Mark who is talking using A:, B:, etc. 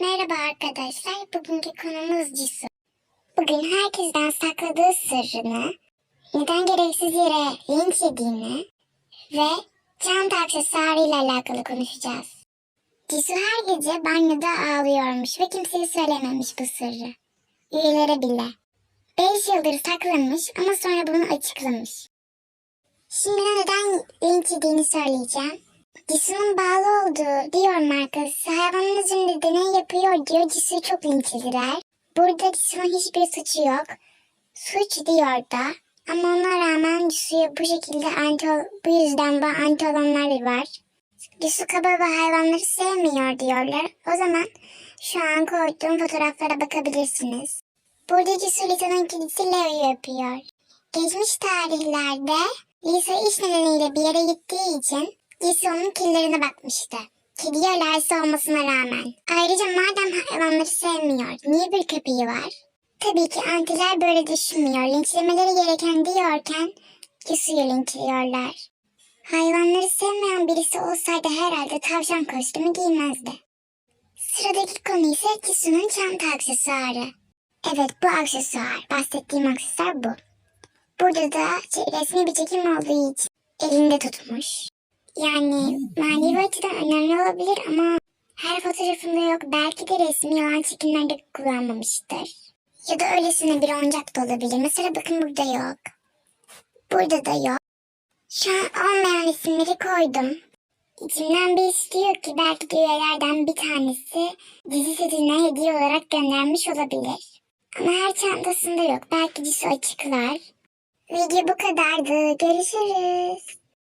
A: Merhaba arkadaşlar. Bugünkü konumuz Cisu. Bugün herkesten sakladığı sırrını, neden gereksiz yere linç yediğini ve çanta aksesuarıyla alakalı konuşacağız. Cisu her gece banyoda ağlıyormuş ve kimseye söylememiş bu sırrı. Üyelere bile. 5 yıldır saklamış ama sonra bunu açıklamış. Şimdi neden linç yediğini söyleyeceğim. Cisu'nun bağlı olduğu diyor markası hayvanın üzerinde deney yapıyor diyor Cisu'yu çok linçlediler. Burada Cisu'nun hiçbir suçu yok. Suç diyor da ama ona rağmen Cisu'ya bu şekilde anti bu yüzden bu anti olanlar var. Cisu kaba ve hayvanları sevmiyor diyorlar. O zaman şu an koyduğum fotoğraflara bakabilirsiniz. Burada Cisu Lisa'nın kedisi Leo'yu öpüyor. Geçmiş tarihlerde Lisa iş nedeniyle bir yere gittiği için Cisu onun killerine bakmıştı. Kediye alerjisi olmasına rağmen. Ayrıca madem hayvanları sevmiyor, niye bir köpeği var? Tabii ki antiler böyle düşünmüyor. Linçlemeleri gereken diyorken Cisu'yu linçliyorlar. Hayvanları sevmeyen birisi olsaydı herhalde tavşan kostümü giymezdi. Sıradaki konu ise Cisu'nun çanta aksesuarı. Evet bu aksesuar. Bahsettiğim aksesuar bu. Burada da resmi bir çekim olduğu için elinde tutmuş. Yani manevi açıdan önemli olabilir ama her fotoğrafında yok. Belki de resmi olan çekimlerde kullanmamıştır. Ya da öylesine bir oyuncak da olabilir. Mesela bakın burada yok. Burada da yok. Şu an olmayan isimleri koydum. İçimden bir istiyor ki belki de üyelerden bir tanesi dizi setine hediye olarak göndermiş olabilir. Ama her çantasında yok. Belki dizi açıklar. Video bu kadardı. Görüşürüz.